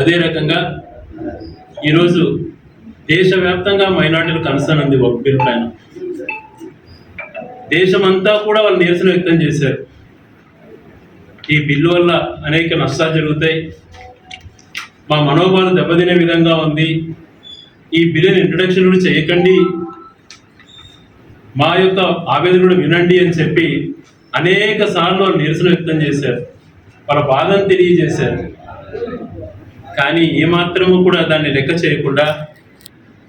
అదే రకంగా ఈరోజు దేశవ్యాప్తంగా మైనార్టీలు కన్సర్న్ ఉంది ఒక బిల్ పైన దేశమంతా కూడా వాళ్ళు నిరసన వ్యక్తం చేశారు. ఈ బిల్లు వల్ల అనేక నష్టాలు జరుగుతాయి. మా మనోభావాలు దెబ్బతినే విధంగా ఉంది. ఈ బిల్లుని ఇంట్రడక్షన్ కూడా చేయకండి. మా యొక్క ఆవేదన కూడా వినండి అని చెప్పి అనేక సార్లు వాళ్ళు నిరసన వ్యక్తం చేశారు. వాళ్ళ బాధను తెలియజేశారు. కానీ ఏమాత్రము కూడా దాన్ని లెక్క చేయకుండా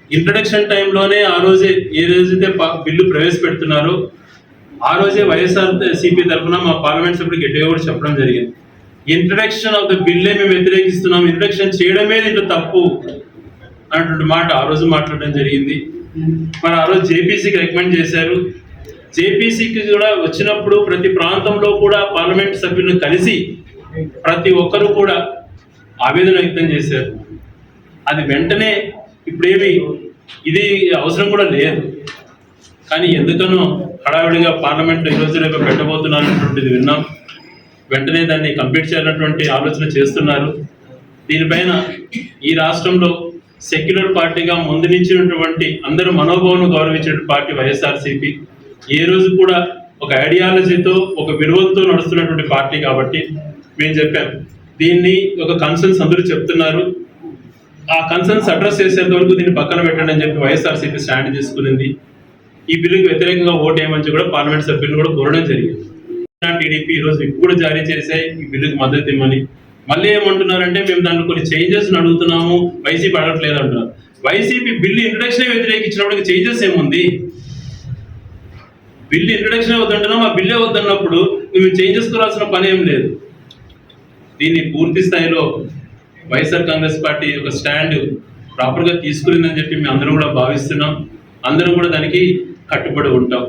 ఇంట్రడక్షన్ టైంలోనే ఆ రోజే ఏ రోజైతే బిల్లు ప్రవేశపెడుతున్నారో ఆ రోజే వైఎస్ఆర్ సిపి తరఫున మా పార్లమెంట్ సభ్యుడు గట్టిగా కూడా చెప్పడం జరిగింది. ఇంట్రడక్షన్ ఆఫ్ ద బిల్లే మేము వ్యతిరేకిస్తున్నాం. ఇంట్రడక్షన్ చేయడమే దీంట్లో తప్పు అన్నటువంటి మాట ఆ రోజు మాట్లాడడం జరిగింది. మరి ఆ రోజు జేపీసీకి రికమెండ్ చేశారు. జేపీసీకి కూడా వచ్చినప్పుడు ప్రతి ప్రాంతంలో కూడా పార్లమెంట్ సభ్యులను కలిసి ప్రతి ఒక్కరూ కూడా ఆవేదన వ్యక్తం చేశారు. అది వెంటనే ఇప్పుడేమి ఇది అవసరం కూడా లేదు. కానీ ఎందుకనో హడావిడిగా పార్లమెంట్ ఈ రోజు రేపు పెట్టబోతున్నారన్నటువంటిది విన్నాం. వెంటనే దాన్ని కంప్లీట్ చేయాలన్నటువంటి ఆలోచన చేస్తున్నారు. దీనిపైన ఈ రాష్ట్రంలో సెక్యులర్ పార్టీగా ముందు నుంచినటువంటి అందరూ మనోభావం గౌరవించిన పార్టీ వైఎస్ఆర్సీపీ. ఏ రోజు కూడా ఒక ఐడియాలజీతో ఒక విలువలతో నడుస్తున్నటువంటి పార్టీ కాబట్టి మేము చెప్పాం. దీన్ని ఒక కన్సర్న్స్ అందరూ చెప్తున్నారు. ఆ కన్సర్న్స్ అడ్రస్ చేసేంత వరకు దీన్ని పక్కన పెట్టండి అని చెప్పి వైఎస్ఆర్సీపీ స్టాండ్ తీసుకునింది. ఈ బిల్లుకి వ్యతిరేకంగా ఓటు వేయమని కూడా పార్లమెంట్ సభ్యులు కూడా కోరడం జరిగింది. టీడీపీ ఈ రోజు ఇప్పుడు కూడా జారీ చేసే ఈ బిల్లుకి మద్దతు ఇవ్వమని. మళ్ళీ ఏమంటున్నారంటే మేము దాంట్లో కొన్ని చేంజెస్ అడుగుతున్నాము వైసీపీ అడగట్లేదు అంటున్నారు. వైసీపీ బిల్లు ఇంట్రడక్షన్ వ్యతిరేకించినప్పుడు చేంజెస్ ఏముంది? బిల్లు ఇంట్రడక్షన్ అవుతుంటున్నాం ఆ బిల్లే వద్దన్నప్పుడు మేము చేంజెస్ కోరాల్సిన పని ఏం లేదు. దీన్ని పూర్తి స్థాయిలో వైఎస్ఆర్ కాంగ్రెస్ పార్టీ ఒక స్టాండ్ ప్రాపర్గా తీసుకునిందని చెప్పి మేము అందరం కూడా భావిస్తున్నాం. అందరం కూడా దానికి కట్టుబడి ఉంటాం.